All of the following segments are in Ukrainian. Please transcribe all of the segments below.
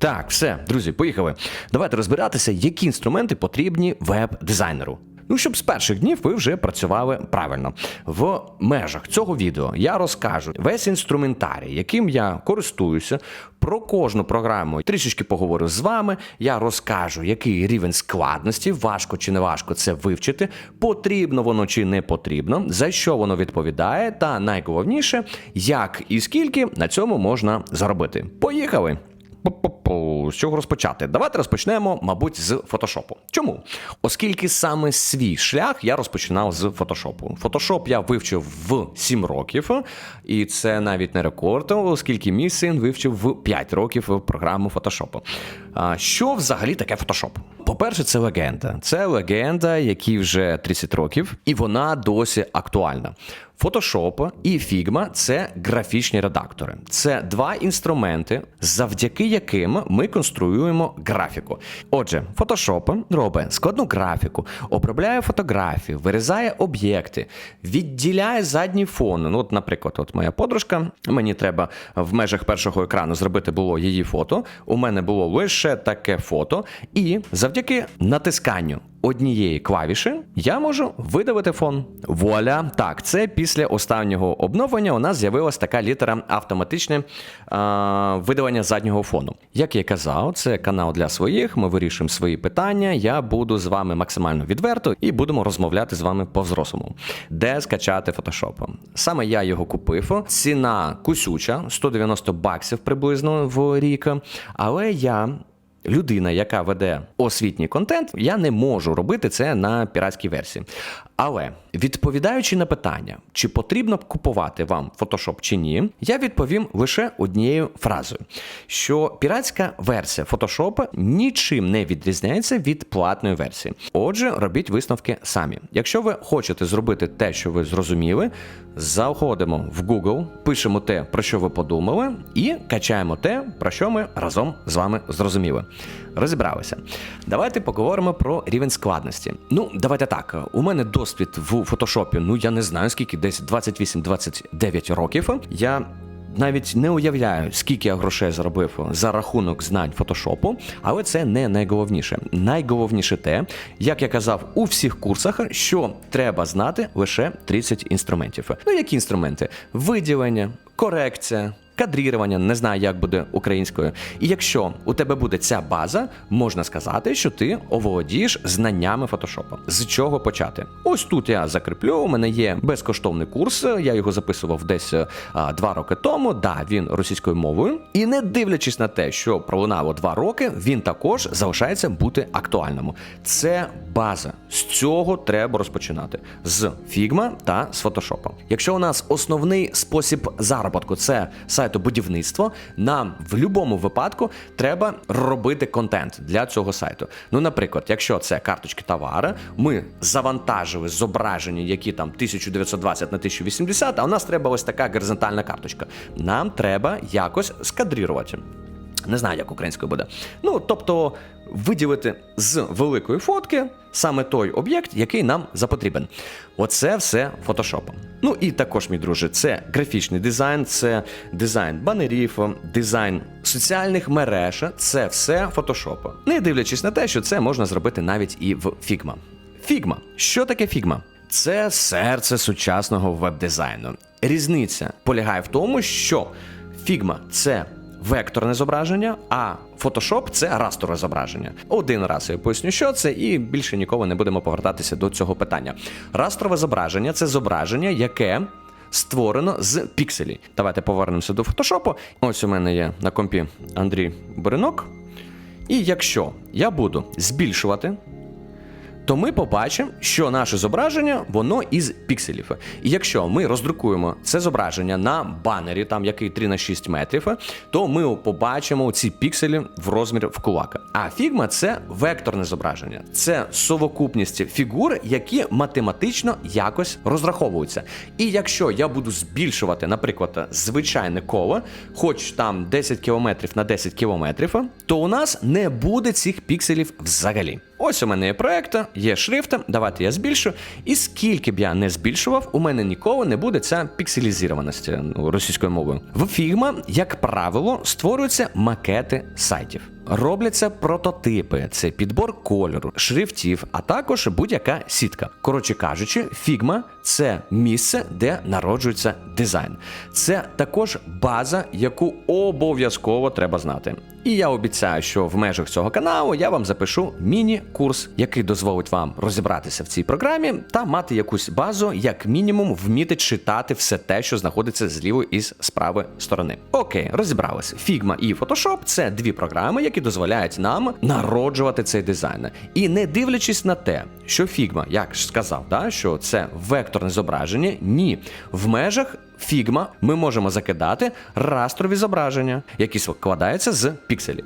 Так, все, друзі, поїхали. Давайте розбиратися, які інструменти потрібні веб-дизайнеру. Ну, щоб з перших днів ви вже працювали правильно. В межах цього відео я розкажу весь інструментарій, яким я користуюся, про кожну програму трішечки поговорю з вами. Я розкажу, який рівень складності, важко чи не важко це вивчити, потрібно воно чи не потрібно, за що воно відповідає, та найголовніше, як і скільки на цьому можна заробити. Поїхали! Пу-пу-пу. З чого розпочати? Давайте розпочнемо, мабуть, з фотошопу. Чому? Оскільки саме свій шлях я розпочинав з фотошопу. Фотошоп я вивчив в 7 років, і це навіть не рекорд, оскільки мій син вивчив в 5 років програму фотошопу. Що взагалі таке фотошоп? По-перше, це легенда. Це легенда, якій вже 30 років, і вона досі актуальна. Photoshop і Figma – це графічні редактори. Це два інструменти, завдяки яким ми конструюємо графіку. Отже, Photoshop робить складну графіку, обробляє фотографії, вирізає об'єкти, відділяє задній фон. Ну, от, наприклад, от моя подружка, мені треба в межах першого екрану зробити було її фото. У мене було лише таке фото, і завдяки натисканню однієї клавіші я можу видавити фон. Вуаля! Так, це після останнього обновлення у нас з'явилась така літера автоматичне е, видавання заднього фону. Як я казав, це канал для своїх. Ми вирішуємо свої питання. Я буду з вами максимально відверто і будемо розмовляти з вами по-взрослому. Де скачати Photoshop? Саме я його купив. Ціна кусюча 190 баксів приблизно в рік. Але я людина, яка веде освітній контент, я не можу робити це на піратській версії. Але відповідаючи на питання, чи потрібно купувати вам Photoshop чи ні, я відповім лише однією фразою: що піратська версія Photoshop нічим не відрізняється від платної версії. Отже, робіть висновки самі. Якщо ви хочете зробити те, що ви зрозуміли, заходимо в Google, пишемо те, про що ви подумали, і качаємо те, про що ми разом з вами зрозуміли. Розібралися. Давайте поговоримо про рівень складності. Ну, давайте так. У мене досвід в фотошопі, ну я не знаю скільки, десь 28-29 років. Я навіть не уявляю, скільки я грошей заробив за рахунок знань фотошопу, але це не найголовніше. Найголовніше те, як я казав у всіх курсах, що треба знати лише 30 інструментів. Ну, які інструменти? Виділення, корекція. Кадрірування, не знаю, як буде українською. І якщо у тебе буде ця база, можна сказати, що ти оволодієш знаннями фотошопа. З чого почати? Ось тут я закріплю. У мене є безкоштовний курс. Я його записував десь а, два роки тому. Да, він російською мовою. І не дивлячись на те, що пролунало два роки, він також залишається бути актуальним. Це база. З цього треба розпочинати з Figma та з Photoshop. Якщо у нас основний спосіб заробітку це сайтобудівництво, нам в будь-якому випадку треба робити контент для цього сайту. Ну, наприклад, якщо це карточки товара, ми завантажили зображення, які там 1920 на 1080, а у нас треба ось така горизонтальна карточка. Нам треба якось скадрірувати. Не знаю, як українською буде. Ну, тобто, виділити з великої фотки саме той об'єкт, який нам запотрібен. Оце все фотошопом. Ну і також, мій друже, це графічний дизайн, це дизайн банерів, дизайн соціальних мереж. Це все фотошопа. Не дивлячись на те, що це можна зробити навіть і в Figma. Figma. Що таке Figma? Це серце сучасного веб-дизайну. Різниця полягає в тому, що Figma – це векторне зображення, а Photoshop – це расторове зображення. Один раз я поясню, що це, і більше ніколи не будемо повертатися до цього питання. Расторове зображення це зображення, яке. Створено з пікселів. Давайте повернемося до фотошопу. Ось у мене є на компі Андрій Беринок. І якщо я буду збільшувати то ми побачимо, що наше зображення воно із пікселів. І якщо ми роздрукуємо це зображення на банері, там який 3 на 6 метрів, то ми побачимо ці пікселі в розмірі в кулака. А фігма це векторне зображення, це совокупність фігур, які математично якось розраховуються. І якщо я буду збільшувати, наприклад, звичайне коло, хоч там 10 км на 10 км, то у нас не буде цих пікселів взагалі. Ось у мене є проект, є шрифт, давайте я збільшу. І скільки б я не збільшував, у мене ніколи не буде ця пікселізірованість ну, російською мовою. В Figma, як правило, створюються макети сайтів. Робляться прототипи, це підбор кольору, шрифтів, а також будь-яка сітка. Коротше кажучи, Figma – це місце, де народжується дизайн. Це також база, яку обов'язково треба знати. І я обіцяю, що в межах цього каналу я вам запишу міні-курс, який дозволить вам розібратися в цій програмі та мати якусь базу, як мінімум, вміти читати все те, що знаходиться з лівої і з правої сторони. Окей, розібралися. Figma і Photoshop – це дві програми, які дозволяють нам народжувати цей дизайн. І не дивлячись на те, що Figma, як ж сказав, да, що це векторне зображення, ні, в межах Figma ми можемо закидати растрові зображення, які складаються з пікселів.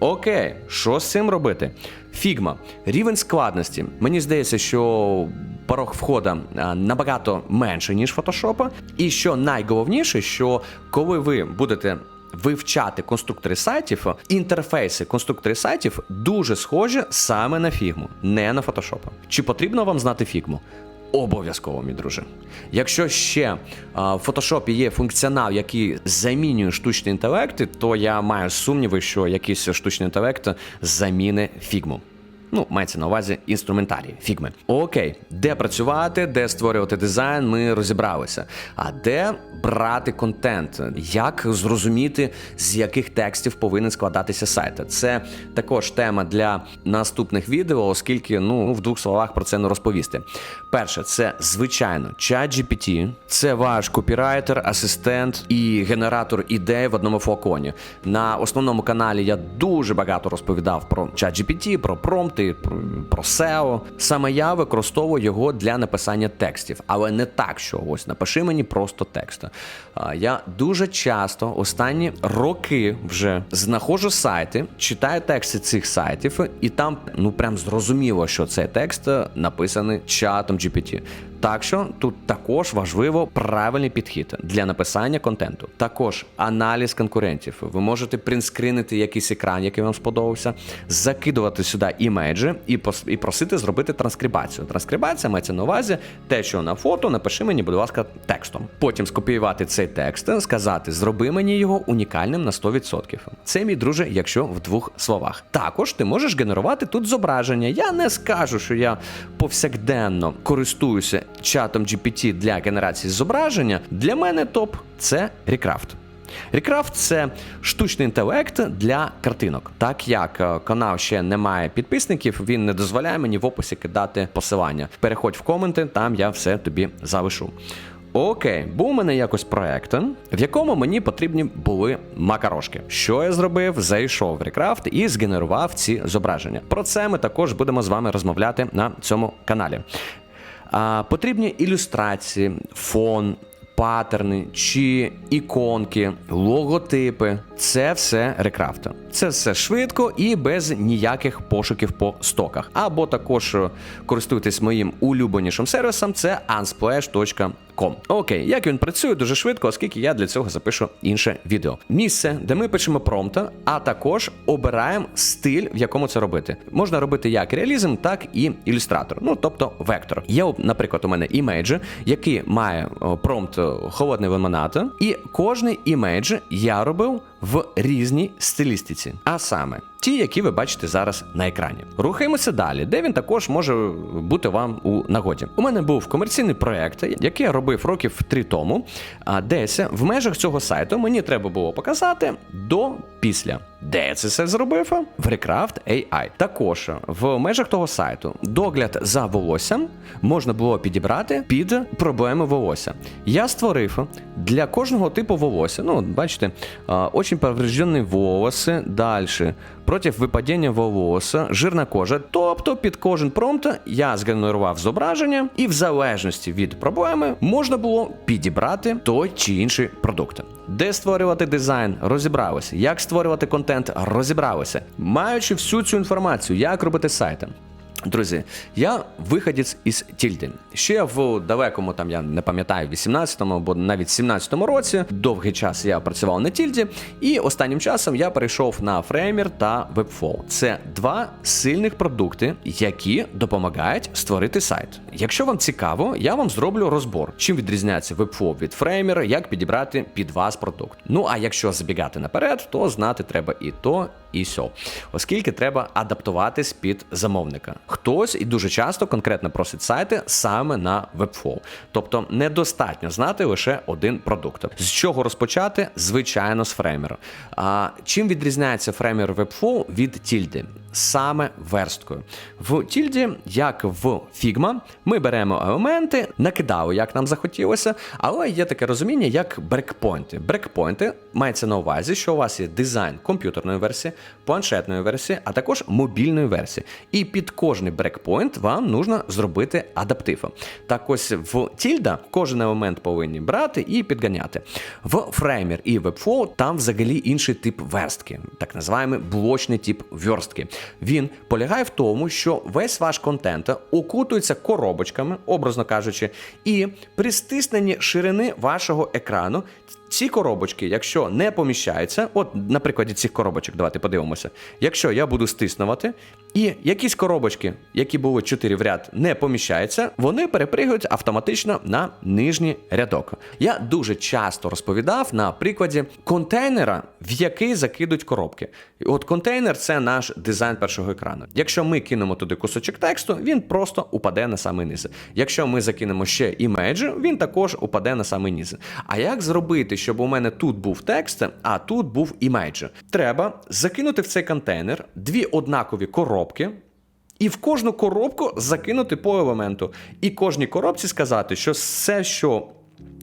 Окей, що з цим робити? Figma. Рівень складності. Мені здається, що порог входа набагато менше, ніж Photoshop. І що найголовніше, що коли ви будете вивчати конструктори сайтів, інтерфейси конструктори сайтів дуже схожі саме на фігму, не на Photoshop. Чи потрібно вам знати фігму? Обов'язково, мій друже. Якщо ще а, в фотошопі є функціонал, який замінює штучні інтелекти, то я маю сумніви, що якийсь штучний інтелект заміни фігму. Ну, мається на увазі інструментарій, фігми. Окей, де працювати, де створювати дизайн, ми розібралися. А де брати контент? Як зрозуміти, з яких текстів повинен складатися сайт? Це також тема для наступних відео, оскільки ну в двох словах про це не розповісти. Перше, це звичайно ChatGPT, це ваш копірайтер, асистент і генератор ідей в одному флаконі. На основному каналі я дуже багато розповідав про ChatGPT, про промпти, про, про SEO. Саме я використовую його для написання текстів, але не так, що ось напиши мені просто текст. Я дуже часто останні роки вже знаходжу сайти, читаю тексти цих сайтів, і там ну прям зрозуміло, що цей текст написаний чатом GPT. Так що тут також важливо правильний підхід для написання контенту. Також аналіз конкурентів. Ви можете принтскрінити якийсь екран, який вам сподобався, закидувати сюди імейджі і і просити зробити транскрибацію. Транскрибація мається на увазі те, що на фото напиши мені, будь ласка, текстом. Потім скопіювати цей текст, сказати, зроби мені його унікальним на 100%. Це, мій друже, якщо в двох словах. Також ти можеш генерувати тут зображення. Я не скажу, що я повсякденно користуюся чатом GPT для генерації зображення. Для мене топ це Recraft. Recraft – це штучний інтелект для картинок. Так як е, канал ще не має підписників, він не дозволяє мені в описі кидати посилання. Переходь в коменти, там я все тобі залишу. Окей, був у мене якось проект, в якому мені потрібні були макарошки. Що я зробив? Зайшов в Recraft і згенерував ці зображення. Про це ми також будемо з вами розмовляти на цьому каналі. Потрібні ілюстрації, фон, паттерни чи іконки, логотипи. Це все рекрафта. Це все швидко і без ніяких пошуків по стоках. Або також е, користуйтесь моїм улюбленішим сервісом, це unsplash.com. Окей, як він працює дуже швидко, оскільки я для цього запишу інше відео. Місце, де ми пишемо промпта, а також обираємо стиль, в якому це робити. Можна робити як реалізм, так і ілюстратор. Ну тобто вектор. Є, наприклад, у мене імейдж, який має промпт холодний лимонад, і кожний імейдж я робив в різній стилістиці. А саме ті, які ви бачите зараз на екрані. Рухаємося далі, де він також може бути вам у нагоді. У мене був комерційний проект, який я робив років три тому. А десь в межах цього сайту мені треба було показати до після. Де я це все зробив? В Recraft AI. Також в межах того сайту догляд за волоссям можна було підібрати під проблеми волосся. Я створив для кожного типу волосся. Ну, бачите, очень повреждені волоси. Далі. Проти випадіння волосся, жирна кожа. Тобто під кожен промпт я згенерував зображення, і в залежності від проблеми можна було підібрати той чи інший продукт. Де створювати дизайн, розібралися. Як створювати контент, розібралися. Маючи всю цю інформацію, як робити сайти. Друзі, я виходець із Тільди. Ще в далекому, там я не пам'ятаю, 18-му або навіть 17-му році. Довгий час я працював на Тільді, і останнім часом я перейшов на Framer та Webflow. Це два сильних продукти, які допомагають створити сайт. Якщо вам цікаво, я вам зроблю розбор, чим відрізняється Webflow від Framer, як підібрати під вас продукт. Ну а якщо забігати наперед, то знати треба і то, і. Оскільки треба адаптуватись під замовника. Хтось і дуже часто конкретно просить сайти саме на Webflow. Тобто недостатньо знати лише один продукт. З чого розпочати? Звичайно, з фреймера. А чим відрізняється фреймер Webflow від тільди? Саме версткою. В тільді, як в Figma, ми беремо елементи, накидали, як нам захотілося, але є таке розуміння, як брекпойнти. Брекпойнти мається на увазі, що у вас є дизайн комп'ютерної версії, планшетної версії, а також мобільної версії. І під кожний брекпойнт вам нужно зробити адаптив. Так ось в тільда кожен елемент повинні брати і підганяти. В Framer і Webflow там взагалі інший тип верстки, так називаємо блочний тип верстки. Він полягає в тому, що весь ваш контент окутується коробочками, образно кажучи, і при стисненні ширини вашого екрану. Ці коробочки, якщо не поміщаються, от на прикладі цих коробочок, давайте подивимося. Якщо я буду стиснувати, і якісь коробочки, які були 4 в ряд, не поміщаються, вони перепригують автоматично на нижній рядок. Я дуже часто розповідав на прикладі контейнера, в який закидуть коробки. От контейнер це наш дизайн першого екрану. Якщо ми кинемо туди кусочок тексту, він просто упаде на самий низ. Якщо ми закинемо ще імеджі, він також упаде на самий низ. А як зробити, щоб у мене тут був текст, а тут був імейджер. Треба закинути в цей контейнер дві однакові коробки. І в кожну коробку закинути по елементу. І кожній коробці сказати, що все, що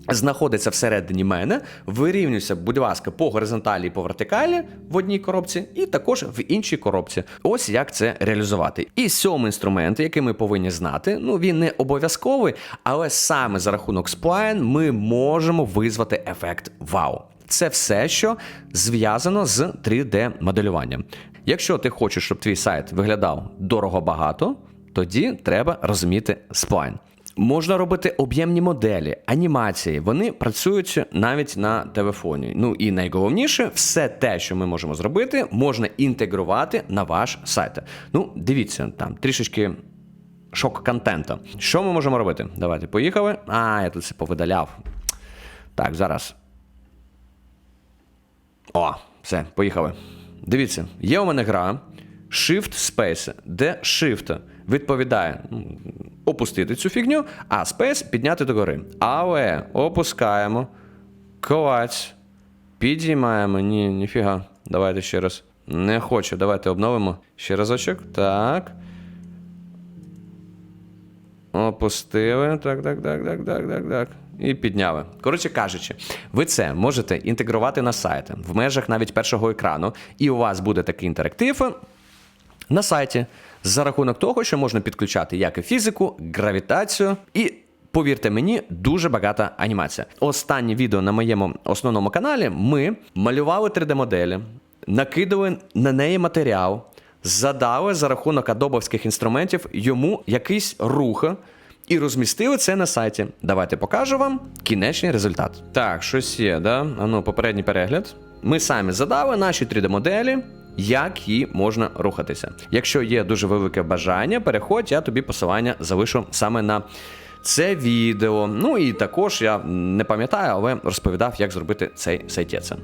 знаходиться всередині мене, вирівнюється, будь ласка, по горизонталі і по вертикалі в одній коробці, і також в іншій коробці. Ось як це реалізувати. І сьомий інструмент, який ми повинні знати, ну він не обов'язковий, але саме за рахунок Spline ми можемо визвати ефект вау. Це все, що зв'язано з 3D-моделюванням. Якщо ти хочеш, щоб твій сайт виглядав дорого-багато, тоді треба розуміти Spline. Можна робити об'ємні моделі, анімації. Вони працюють навіть на телефоні. Ну і найголовніше, все те, що ми можемо зробити, можна інтегрувати на ваш сайт. Ну, дивіться, там трішечки шок контенту. Що ми можемо робити? Давайте поїхали. А, я тут все повидаляв. Так, зараз. О, все, поїхали. Дивіться, є у мене гра Shift Space, де Shift відповідає ну, опустити цю фігню, а Space підняти догори. Але опускаємо, клац, підіймаємо. Ні, ніфіга. Давайте ще раз. Не хочу. Давайте обновимо. Ще разочок. Так. Опустили. Так, так, так, так, так, так, так. І підняли. Коротше кажучи, ви це можете інтегрувати на сайт в межах навіть першого екрану, і у вас буде такий інтерактив на сайті за рахунок того, що можна підключати як і фізику, гравітацію і. Повірте мені, дуже багата анімація. Останнє відео на моєму основному каналі ми малювали 3D-моделі, накидали на неї матеріал, задали за рахунок адобовських інструментів йому якийсь рух і розмістили це на сайті. Давайте покажу вам кінечний результат. Так, щось є, да? Ану, попередній перегляд. Ми самі задали наші 3D-моделі. Як її можна рухатися? Якщо є дуже велике бажання, переходь, я тобі посилання залишу саме на це відео. Ну і також я не пам'ятаю, але розповідав, як зробити цей сайтєце.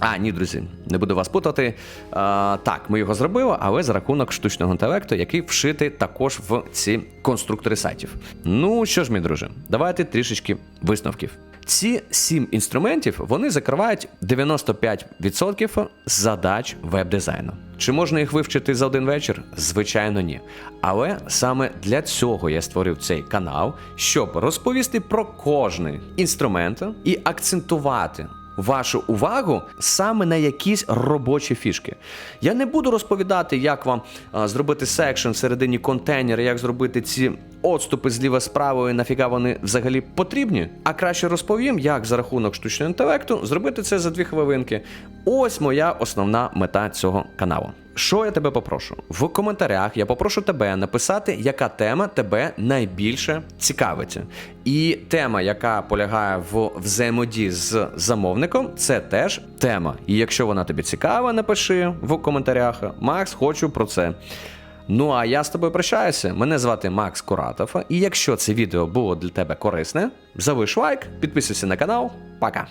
А, ні, друзі, не буду вас путати. А, так, ми його зробили, але за рахунок штучного інтелекту, який вшитий також в ці конструктори сайтів. Ну що ж, мій друже, давайте трішечки висновків. Ці сім інструментів вони закривають 95% задач веб-дизайну. Чи можна їх вивчити за один вечір? Звичайно, ні. Але саме для цього я створив цей канал, щоб розповісти про кожний інструмент і акцентувати вашу увагу саме на якісь робочі фішки. Я не буду розповідати, як вам зробити секшн всередині контейнера, як зробити ці отступи зліва справа і нафіга вони взагалі потрібні. А краще розповім, як за рахунок штучного інтелекту зробити це за дві хвилинки. Ось моя основна мета цього каналу. Що я тебе попрошу? В коментарях я попрошу тебе написати, яка тема тебе найбільше цікавить. І тема, яка полягає в взаємодії з замовником, це теж тема. І якщо вона тобі цікава, напиши в коментарях. Макс, хочу про це. Ну а я з тобою прощаюся. Мене звати Макс Куратов. І якщо це відео було для тебе корисне, залиш лайк, підписуйся на канал. Пока.